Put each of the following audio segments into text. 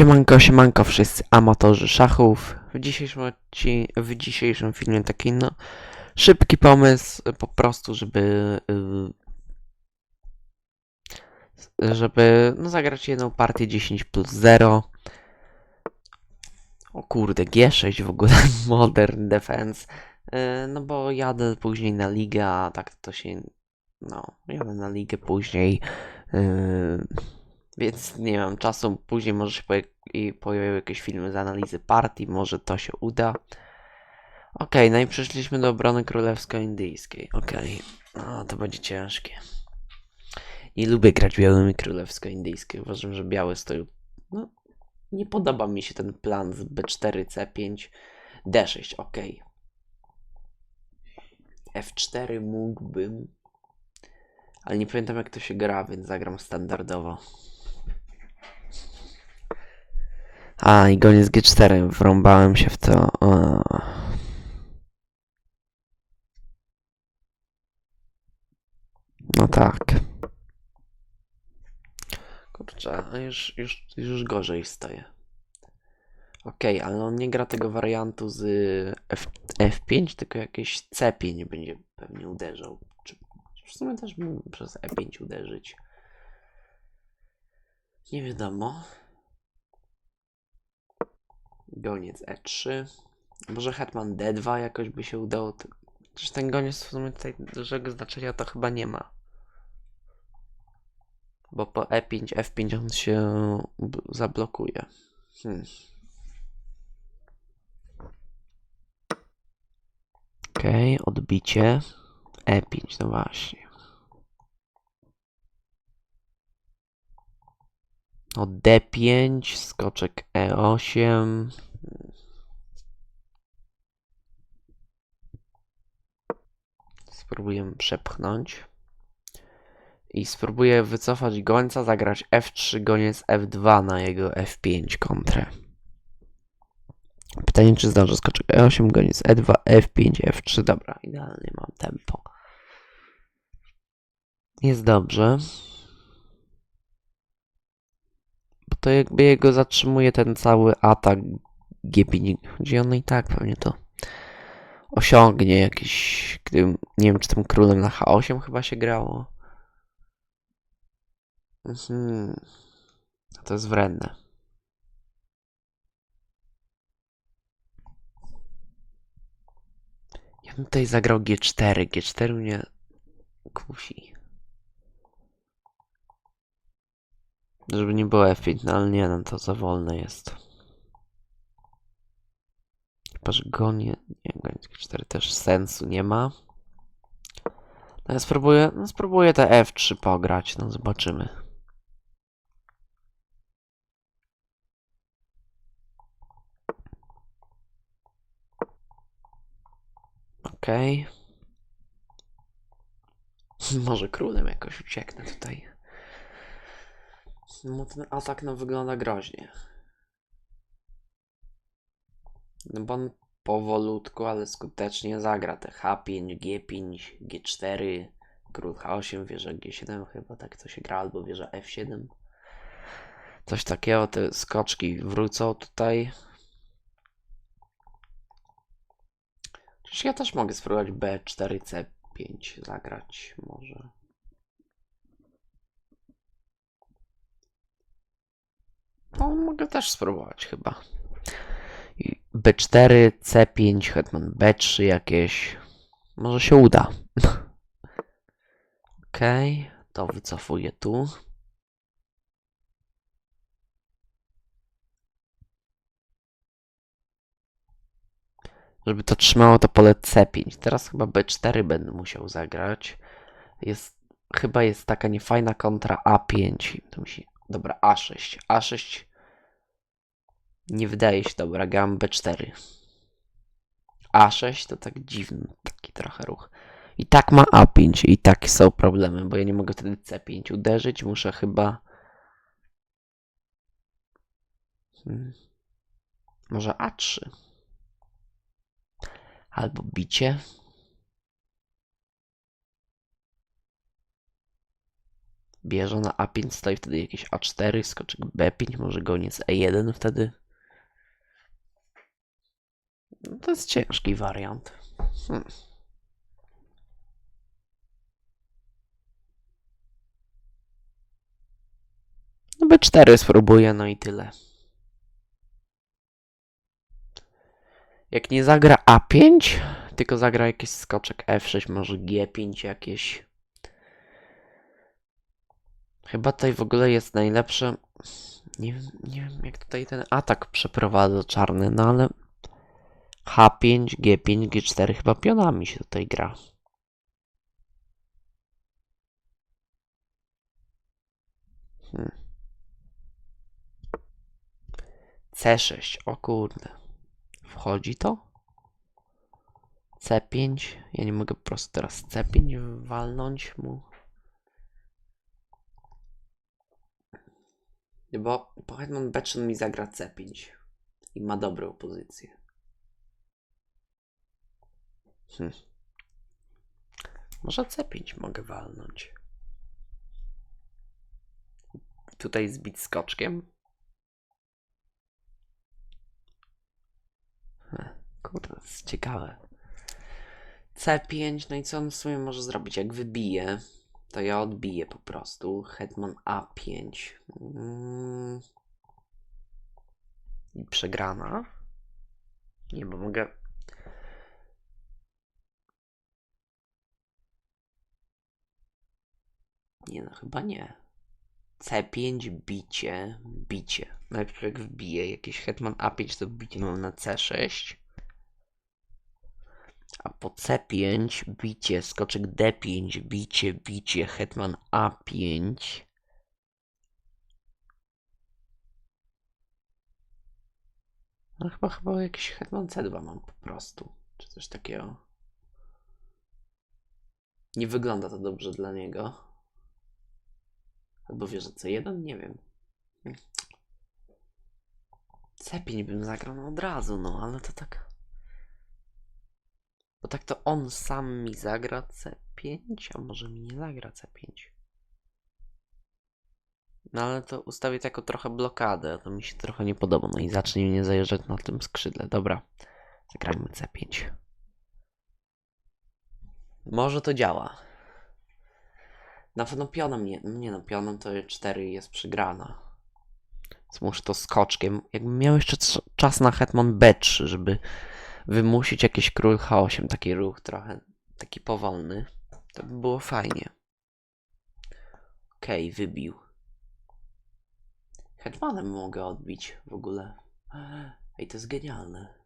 Siemanko, siemanko wszyscy amatorzy szachów. W dzisiejszym odci- w dzisiejszym filmie taki no szybki pomysł y, po prostu, żeby y, żeby no zagrać jedną partię 10 plus 0. O kurde, G6 w ogóle Modern Defense. Y, No bo jadę później na ligę, a tak to się no, jadę na ligę później. y, więc nie mam czasu. Później może się pojawią jakieś filmy z analizy partii, może to się uda. Okej, no i przeszliśmy do obrony królewsko-indyjskiej. Okej, no to będzie ciężkie. Nie lubię grać białymi królewsko-indyjskiej. Uważam, że białe stoją. No, nie podoba mi się ten plan z B4, C5, D6. Okej. F4 mógłbym, ale nie pamiętam jak to się gra, więc zagram standardowo. A, i goniec G4, wrąbałem się w to. O. No tak. Kurczę, już, już, już gorzej staje. Okej, ale on nie gra tego wariantu z F, F5, tylko jakieś C5 będzie pewnie uderzał. Czy, w sumie też mógłbym przez E5 uderzyć. Nie wiadomo. Goniec E3. Może hetman D2 jakoś by się udało. Przecież ten goniec w sumie tutaj dużego znaczenia to chyba nie ma. Bo po E E5, F5 on się zablokuje. Hmm. Okej, odbicie. E5, no właśnie. No D5, skoczek E E8. Spróbujemy przepchnąć. I spróbuję wycofać gońca, zagrać F3, goniec F2 na jego F5 kontrę. Pytanie, czy zdążę skoczek E8, goniec E2, F5, F3. Dobra, idealnie mam tempo. Jest dobrze. Bo to jakby jego zatrzymuje ten cały atak G5, gdzie on i tak pewnie to osiągnie jakiś, gdy, nie wiem czy tym królem na H8 chyba się grało. Mhm. To jest wredne. Ja bym tutaj zagrał G4. G4 mnie kusi. Żeby nie było F5, no ale nie, no to za wolne jest. Chyba, że gonie... Nie, goniec G4 też sensu nie ma. No ja spróbuję, no spróbuję te F3 pograć, no zobaczymy. Okej. Może królem jakoś ucieknę tutaj. Ten atak no wygląda groźnie. No bo on powolutku, ale skutecznie zagra te H5, G5, G4, król H8, wieża G7 chyba tak to się gra, albo wieża F7. Coś takiego, te skoczki wrócą tutaj. Przecież ja też mogę spróbować B4, C5 zagrać może. No, mogę też spróbować chyba. I B4, C5, hetman B3 jakieś. Może się uda. Okej, to wycofuję tu. Żeby to trzymało to pole C5. Teraz chyba B4 będę musiał zagrać. Jest, chyba jest taka niefajna kontra A5. To musi, dobra, A6. A6 nie wydaje się dobra. Gram B4. A6 to tak dziwny taki trochę ruch. I tak ma A5 i tak są problemy, bo ja nie mogę wtedy C5 uderzyć. Muszę chyba... Hmm. Może A3. Albo bicie. bierze na A5, stoi wtedy jakieś A4, skoczek B5, może goniec E1 wtedy. To jest ciężki wariant. Hmm. No B4 spróbuję, no i tyle. Jak nie zagra A5, tylko zagra jakiś skoczek F6, może G5 jakieś. Chyba tutaj w ogóle jest najlepsze. Nie nie wiem jak tutaj ten atak przeprowadza czarny, no ale H5, G5, G4 chyba pionami się tutaj gra. Hmm. C6, o kurde. Wchodzi to? C5, ja nie mogę po prostu teraz C5 walnąć mu. Bo Hetman B3 mi zagra C5 i ma dobrą pozycję. Hm. Może C5 mogę walnąć. Tutaj zbić skoczkiem. Hm, Kurde, to jest ciekawe. C5, no i co on w sumie może zrobić? Jak wybije, to ja odbiję po prostu. Hetman A5. Mm. I przegrana. Nie, bo mogę. Nie, no chyba nie. C5, bicie, bicie. Najpierw jak wbije jakieś Hetman A5, to bicie mam na C6. A po C5 bicie, skoczek D5, bicie, bicie, hetman A5. No chyba, chyba jakiś hetman C2 mam po prostu. Czy coś takiego. Nie wygląda to dobrze dla niego. Albo wie, że C1? Nie wiem. C5 bym zagrał no od razu, no ale to tak... Bo tak to on sam mi zagra C5, a może mi nie zagra C5. No ale to ustawię jako trochę blokadę, to mi się trochę nie podoba. No i zacznie mnie zajeżdżać na tym skrzydle. Dobra, zagrajmy C5. Może to działa. Na pewno pionem nie, nie no, pionem to 4 jest przegrana. Więc muszę to skoczkiem. Jakbym miał jeszcze czas na hetman B3, żeby wymusić jakiś król H8, taki ruch trochę, taki powolny, to by było fajnie. Okej, wybił. Hetmanem mogę odbić w ogóle. Ej, to jest genialne.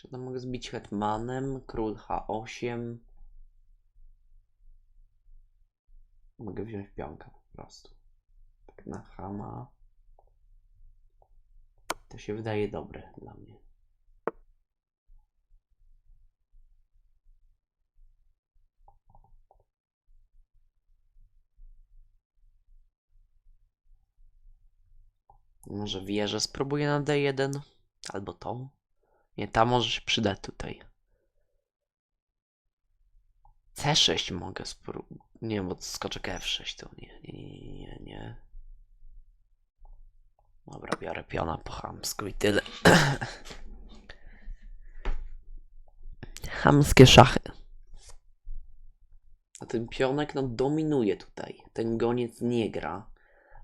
Przedtem mogę zbić hetmanem, król H8. Mogę wziąć pionka po prostu. Tak na Hama. To się wydaje dobre dla mnie. Może wieżę spróbuję na D1? Albo tą? Nie, ta może się przydać tutaj. C6 mogę spróbować. Nie, bo skoczek F6 to nie, nie, nie, nie, nie. Dobra, biorę piona po chamsku i tyle. Chamskie szachy. A ten pionek no dominuje tutaj. Ten goniec nie gra.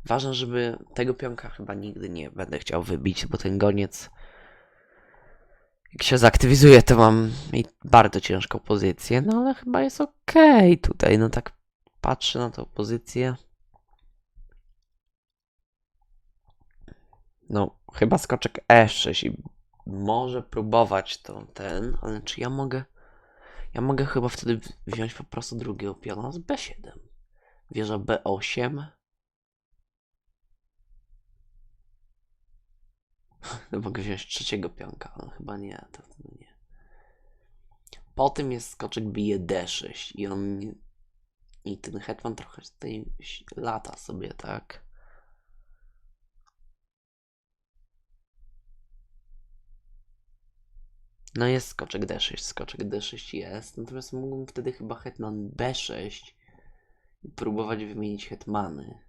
Ważne, żeby tego pionka chyba nigdy nie będę chciał wybić, bo ten goniec jak się zaktywizuje, to mam i bardzo ciężką pozycję, no ale chyba jest okej tutaj, no tak patrzę na tą pozycję. No, chyba skoczek E6 i może próbować to ten, ale czy ja mogę... Ja mogę chyba wtedy wziąć po prostu drugiego piona z B7. Wieża B8. mogę wziąć trzeciego pionka, ale chyba nie, to wtedy nie. Po tym jest skoczek bije D6 i on... I ten hetman trochę tutaj lata sobie, tak? No jest skoczek D6, skoczek D6 jest, natomiast mógłbym wtedy chyba hetman B6 i próbować wymienić hetmany.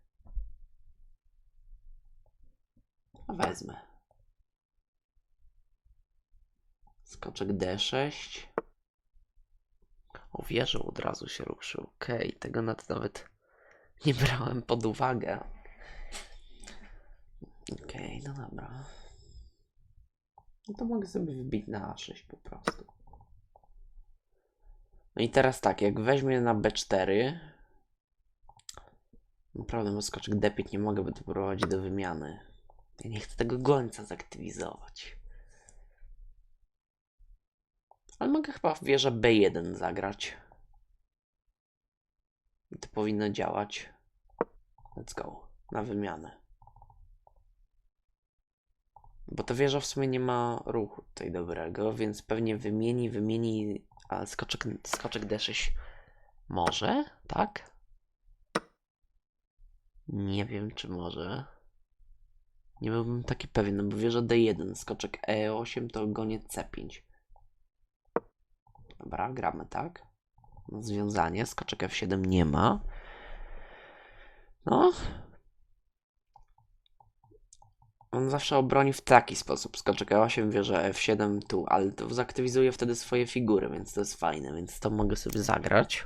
A wezmę. Skoczek D6. O, wieżą od razu się ruszył. Okej, tego nad- nawet nie brałem pod uwagę. Okej, no dobra. No to mogę sobie wbić na A6 po prostu. No i teraz tak, jak weźmie na B4. Naprawdę, bo skoczek D5 nie mogę, bo to prowadzi do wymiany. Ja nie chcę tego gońca zaktywizować. Ale mogę chyba w wieżę B1 zagrać. I to powinno działać. Let's go. Na wymianę. Bo ta wieża w sumie nie ma ruchu tutaj dobrego, więc pewnie wymieni, wymieni, ale skoczek, skoczek D6 może, tak? Nie wiem, czy może. Nie byłbym taki pewien, no bo wieża D1, skoczek E8 to goniec C5. Dobra, gramy tak. Związanie, skoczek F7 nie ma. No. On zawsze obroni w taki sposób. Skoczek E8, wieża F7 tu, ale to zaktywizuje wtedy swoje figury, więc to jest fajne, więc to mogę sobie zagrać.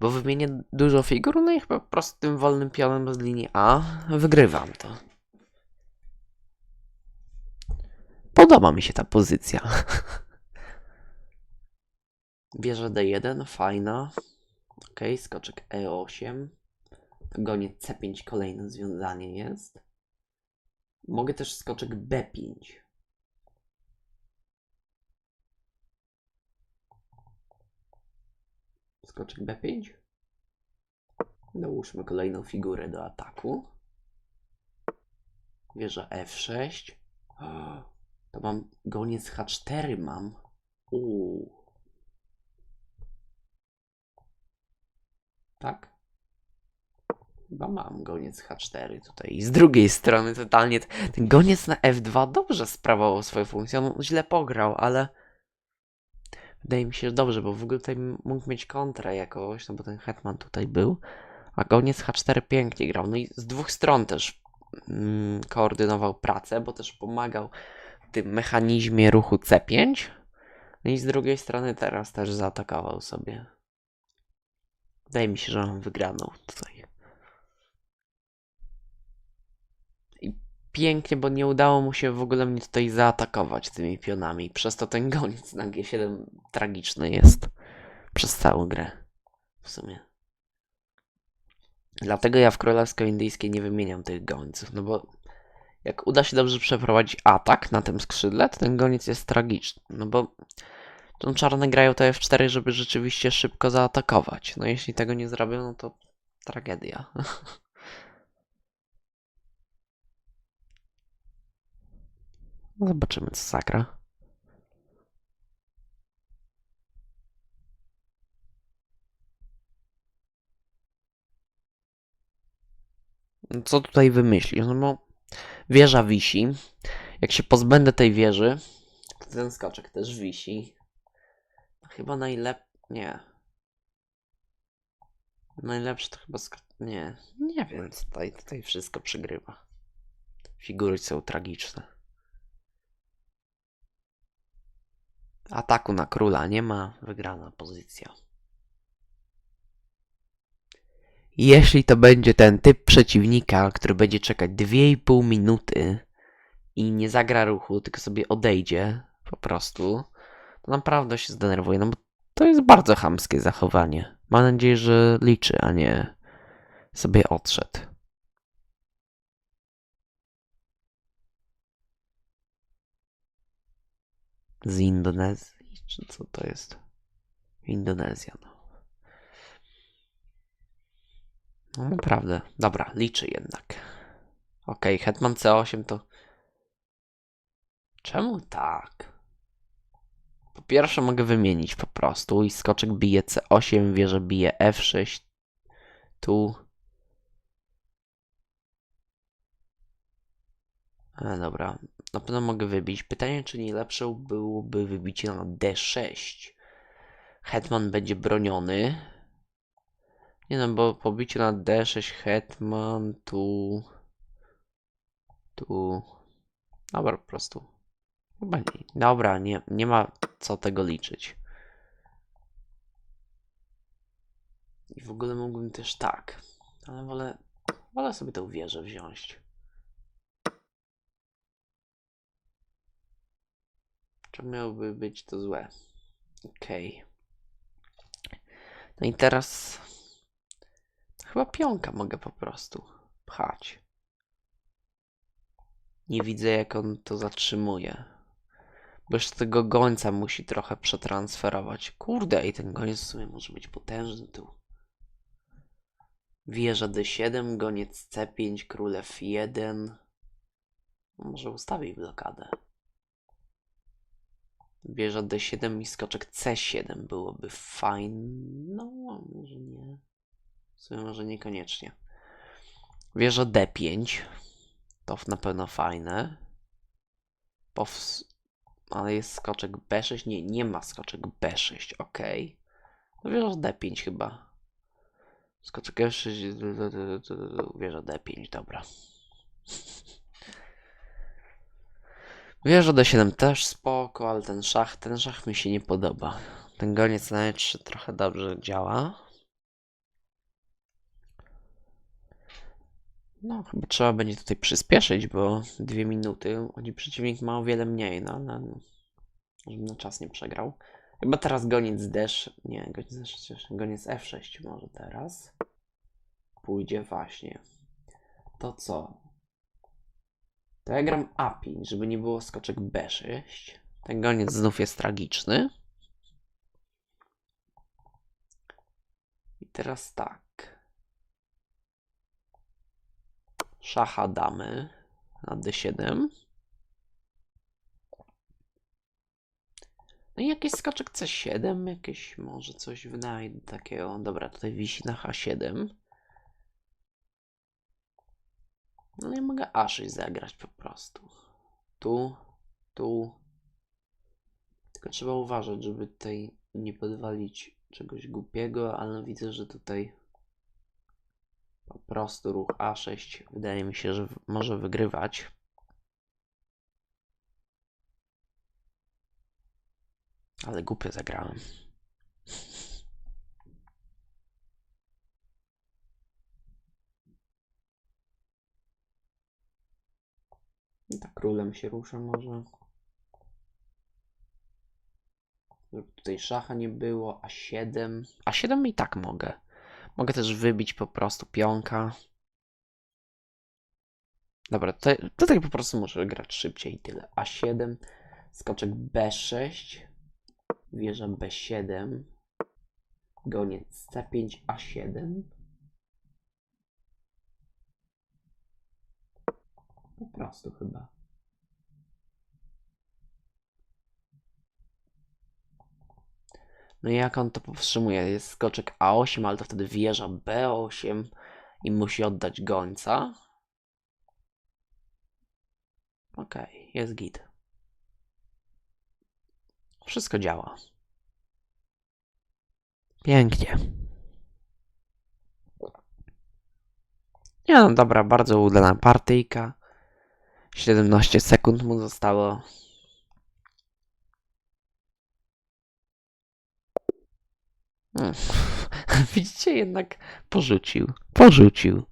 Bo wymienię dużo figur, no i chyba po prostu tym wolnym pionem z linii A wygrywam to. Podoba mi się ta pozycja. Wieża D1, fajna. Ok, skoczek E8. Goniec C5, kolejne związanie jest. Mogę też skoczek B5. Skoczek B5. Dołóżmy kolejną figurę do ataku. Wieża F6. To mam goniec H4 mam. Uuu. Tak? Chyba mam goniec H4 tutaj. I z drugiej strony totalnie ten goniec na F2 dobrze sprawował swoją funkcję. On źle pograł, ale wydaje mi się, że dobrze, bo w ogóle tutaj mógł mieć kontrę jakoś, no bo ten hetman tutaj był. A goniec H4 pięknie grał. No i z dwóch stron też mm, koordynował pracę, bo też pomagał tym mechanizmie ruchu C5. No i z drugiej strony teraz też zaatakował sobie. Wydaje mi się, że mam wygraną tutaj. I pięknie, bo nie udało mu się w ogóle mnie tutaj zaatakować tymi pionami. Przez to ten goniec na G7 tragiczny jest. Przez całą grę. W sumie. Dlatego ja w Królewsko-Indyjskiej nie wymieniam tych gońców, no bo jak uda się dobrze przeprowadzić atak na tym skrzydle, to ten goniec jest tragiczny. No bo tą czarne grają to F4, żeby rzeczywiście szybko zaatakować. No jeśli tego nie zrobią, no to tragedia. No Zobaczymy, co zagra. No Co tutaj wymyślisz? No bo wieża wisi. Jak się pozbędę tej wieży, to ten skoczek też wisi. Chyba najlep... Nie. Najlepszy to chyba sk... Nie. Nie wiem, tutaj, tutaj wszystko przegrywa. Figury są tragiczne. Ataku na króla nie ma. Wygrana pozycja. Jeśli to będzie ten typ przeciwnika, który będzie czekać 2,5 minuty i nie zagra ruchu, tylko sobie odejdzie po prostu, to naprawdę się zdenerwuję, no bo to jest bardzo chamskie zachowanie. Mam nadzieję, że liczy, a nie sobie odszedł. Z Indonezji, czy co to jest? Indonezja, no. No naprawdę. Dobra, liczy jednak. Okej, Hetman C8 to... Czemu tak? Po pierwsze mogę wymienić po prostu i skoczek bije C8, wieża bije F6. Tu. E, dobra, na pewno mogę wybić. Pytanie, czy nie lepsze byłoby wybicie na D6. Hetman będzie broniony. Nie no, bo pobicie na D6 Hetman tu... Tu... Dobra, po prostu. Chyba nie. Dobra, nie, nie ma co tego liczyć. I w ogóle mógłbym też tak. Ale wolę, wolę sobie tę wieżę wziąć. Czemu miałoby być to złe? Okej. No i teraz chyba pionka mogę po prostu pchać. Nie widzę jak on to zatrzymuje. Bo jeszcze tego gońca musi trochę przetransferować. Kurde, i ten goniec w sumie może być potężny tu. Wieża D7, goniec C5, król F1. Może ustawi blokadę. Wieża D7 i skoczek C7 byłoby fajne. No, może nie. W sumie może niekoniecznie. Wieża D5. To na pewno fajne. Pows... Ale jest skoczek B6? Nie, nie ma skoczek B6. Ok. No wieża D5 chyba. Skoczek F6. Wieża D5, dobra. Wieża D7 też spoko, ale ten szach, ten szach mi się nie podoba. Ten goniec na E3 trochę dobrze działa. No, chyba trzeba będzie tutaj przyspieszyć, bo dwie minuty, oni przeciwnik ma o wiele mniej, no, no, żebym na czas nie przegrał. Chyba teraz goniec D6, nie, goniec D6, goniec F6 może teraz. Pójdzie właśnie. To co? To ja gram A5, żeby nie było skoczek B6. Ten goniec znów jest tragiczny. I teraz tak. Szacha damy na D7. No i jakiś skoczek C7, jakieś może coś wynajdę takiego. Dobra, tutaj wisi na H7. No ja mogę A6 zagrać po prostu. Tu, tu. Tylko trzeba uważać, żeby tutaj nie podwalić czegoś głupiego, ale widzę, że tutaj po prostu ruch A6 wydaje mi się, że może wygrywać. Ale głupio zagrałem. I tak królem się rusza może. Żeby tutaj szacha nie było, A7. A7 i tak mogę. Mogę też wybić po prostu pionka. Dobra, tutaj, tutaj po prostu muszę grać szybciej i tyle. A7, skoczek B6, wieża B7, goniec C5, A7. Po prostu chyba. No i jak on to powstrzymuje? Jest skoczek A8, ale to wtedy wieża B8 i musi oddać gońca. Okej, jest git. Wszystko działa. Pięknie. Nie no dobra, bardzo udana partyjka. 17 sekund mu zostało. Widzicie, jednak porzucił. Porzucił.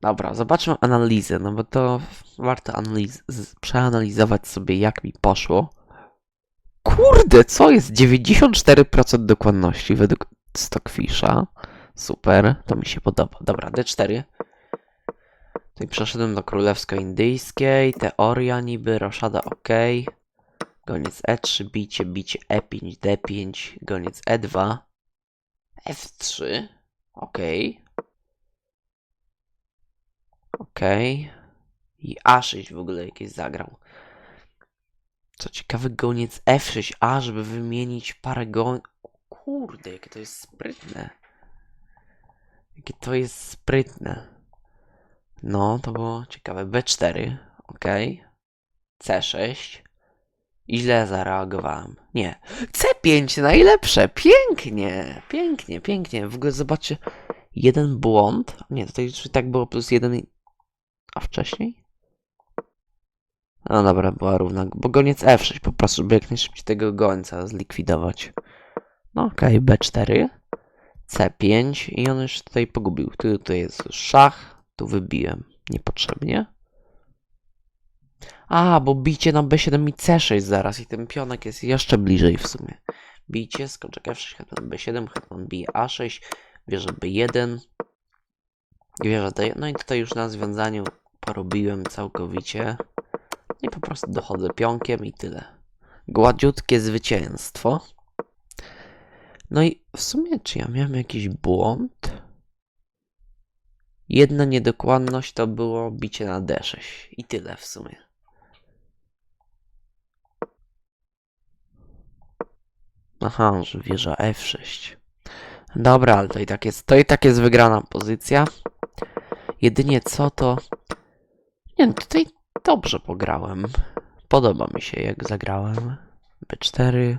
Dobra, zobaczmy analizę, no bo to warto analiz- przeanalizować sobie, jak mi poszło. Kurde, co jest? 94% dokładności według Stockfisha. Super, to mi się podoba. Dobra, D4. Tutaj przeszedłem do królewsko-indyjskiej. Teoria niby, roszada ok. Goniec E3, bicie, bicie E5, D5, goniec E2. F3. Ok. Ok. I A6 w ogóle jakieś zagrał. Co ciekawe, goniec F6, a żeby wymienić parę goń... Kurde, jakie to jest sprytne. Jakie to jest sprytne. No, to było ciekawe. B4, ok. Okej. C6. I źle zareagowałem. Nie. C5 najlepsze. Pięknie. Pięknie, pięknie. W ogóle zobaczcie. Jeden błąd. Nie, tutaj już tak było plus jeden. A wcześniej? No dobra, była równa. Bo goniec F6 po prostu, żeby jak najszybciej tego gońca zlikwidować. No okej, B4. C5 i on już tutaj pogubił. Tu, tu jest szach. Tu wybiłem. Niepotrzebnie. A, bo bicie na B7 i C6 zaraz i ten pionek jest jeszcze bliżej w sumie. Bicie, skoczek F6, hetman B7, hetman bije A6, wieża B1, wieża D1. No i tutaj już na związaniu porobiłem całkowicie. I po prostu dochodzę pionkiem i tyle. Gładziutkie zwycięstwo. No i w sumie, czy ja miałem jakiś błąd? Jedna niedokładność to było bicie na D6. I tyle w sumie. Aha, że wieża F6. Dobra, ale to i tak jest, to i tak jest wygrana pozycja. Jedynie co to... Nie no, tutaj dobrze pograłem. Podoba mi się jak zagrałem. B4.